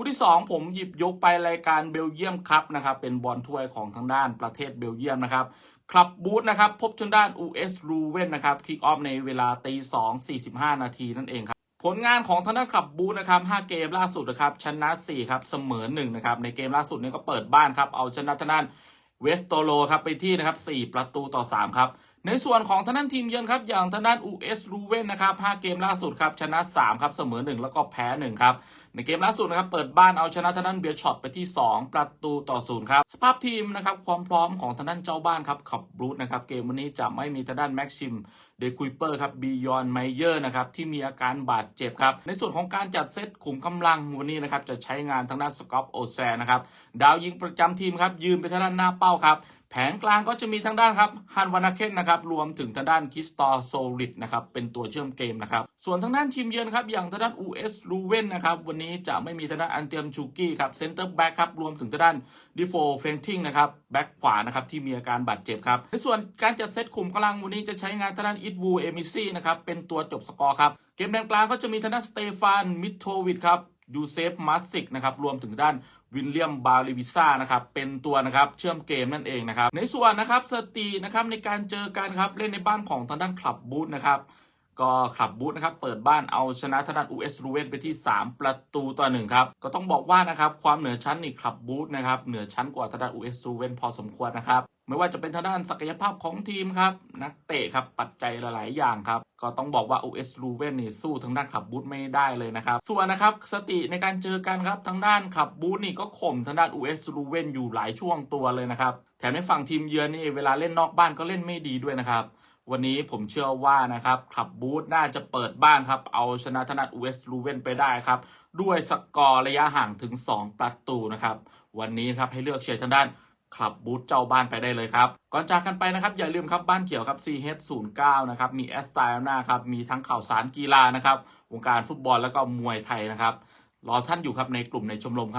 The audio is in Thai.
คู่ที่ 2 ผมหยิบยกไปรายการเบลเยียมครับนะครับเป็นบอลถ้วยของทางด้านประเทศเบลเยียมนะครับคลับบูธนะครับพบทางด้าน US รูเวนนะครับคิกออฟในเวลาตีสองสี่สิบห้านาทีนั่นเองครับผลงานของทางด้านคลับบูธนะครับ5เกมล่าสุดนะครับชนะ4ครับเสมอ1นะครับในเกมล่าสุดนี้ก็เปิดบ้านครับเอาชนะทางด้านเวสโตโลครับไปที่นะครับ4ประตูต่อ3ครับในส่วนของทางด้านทีมเยือนครับ อย่างทางด้าน US รูเวนนะครับ5เกมล่าสุดครับ ชนะ3ครับเสมอ 1 แล้วก็แพ้1ครับ ในเกมล่าสุดนะครับเปิดบ้านเอาชนะทางด้านเบียร์ช็อตไปที่ 2 ประตูต่อ0ครับ สภาพทีมนะครับความพร้อมของทางด้านเจ้าบ้านครับขับบูธนะครับเกมวันนี้จะไม่มีทางด้านแม็กซิมเดคุยเปอร์ครับบียอนไมเยอร์นะครับที่มีอาการบาดเจ็บครับ ในส่วนของการจัดเซตขุมกำลังวันนี้นะครับจะใช้งานทางด้านสกอปโอแซนะครับดาวยิงประจำทีมครับยืนไปทางด้านหน้าเป้าครับ แผงกลางก็จะมีทางด้านครับฮันวานาเคนนะครับรวมถึงทางด้านคิสตอร์โซลิดนะครับเป็นตัวเชื่อมเกมนะครับส่วนทางด้านทีมเยือนครับอย่างทางด้าน US รูเวนนะครับวันนี้จะไม่มีทางด้านอันเตียมชูกี้ครับเซนเตอร์แบ็กครับรวมถึงทางด้านดิโฟเฟนทิงนะครับแบ็กขวานะครับที่มีอาการบาดเจ็บครับในส่วนการจัดเซตขุมกำลังวันนี้จะใช้งานทางด้านอิดวูเอมิซี่นะครับเป็นตัวจบสกอร์ครับเกมแดนกลางก็จะมีทางด้านสเตฟานมิทโทวิดครับ ยูเซฟมัสซิกนะครับรวมถึงด้านวินเลียมบาลิวิซ่านะครับเป็นตัวนะครับเชื่อมเกมนั่นเองนะครับในส่วนนะครับสตีนะครับในการเจอกันครับเล่นในบ้านของทางด้านคลับบูธนะครับ ก็คลับบูธนะครับเปิดบ้านเอาชนะทางด้านอูเอสรูเวนไปที่ 3 ประตูต่อหนึ่งครับ ก็ต้องบอกว่านะครับความเหนือชั้นนี่คลับบูธนะครับเหนือชั้นกว่าทางด้านอูเอสรูเวนพอสมควรนะครับ ไม่ว่าจะเป็นทางด้านศักยภาพของทีมครับ นักเตะครับปัจจัยหลาย ๆ อย่างครับ ก็ต้องบอกว่า US r u v e n นี่สู้ทางด้านขับบูธไม่ได้เลยนะครับ ส่วนนะครับสติในการเจอกันครับทางด้านขับบูธนี่ก็ข่มทางด้าน US r u v e n อยู่หลายช่วงตัวเลยนะครับแถมในฝั่งทีมเยือนนี่เวลาเล่นนอกบ้านก็เล่นไม่ดีด้วยนะครับ วันนี้ผมเชื่อว่านะครับขับบูธน่าจะเปิดบ้านครับ เอาชนะทางด้าน US r u v e n ไปได้ครับ ด้วยสกอร์ระยะห่างถึง 2 ประตูนะครับ วันนี้ครับให้เลือกเชียร์ทางด้านคลับบูธเจ้าบ้านไปได้เลยครับ ก่อนจากกันไปนะครับ อย่าลืมครับบ้านเกี่ยวครับ CH09 นะครับ มีแอสไซล์หน้าครับ มีทั้งข่าวสารกีฬานะครับ วงการฟุตบอลแล้วก็มวยไทยนะครับ รอท่านอยู่ครับในกลุ่มในชมรมครับ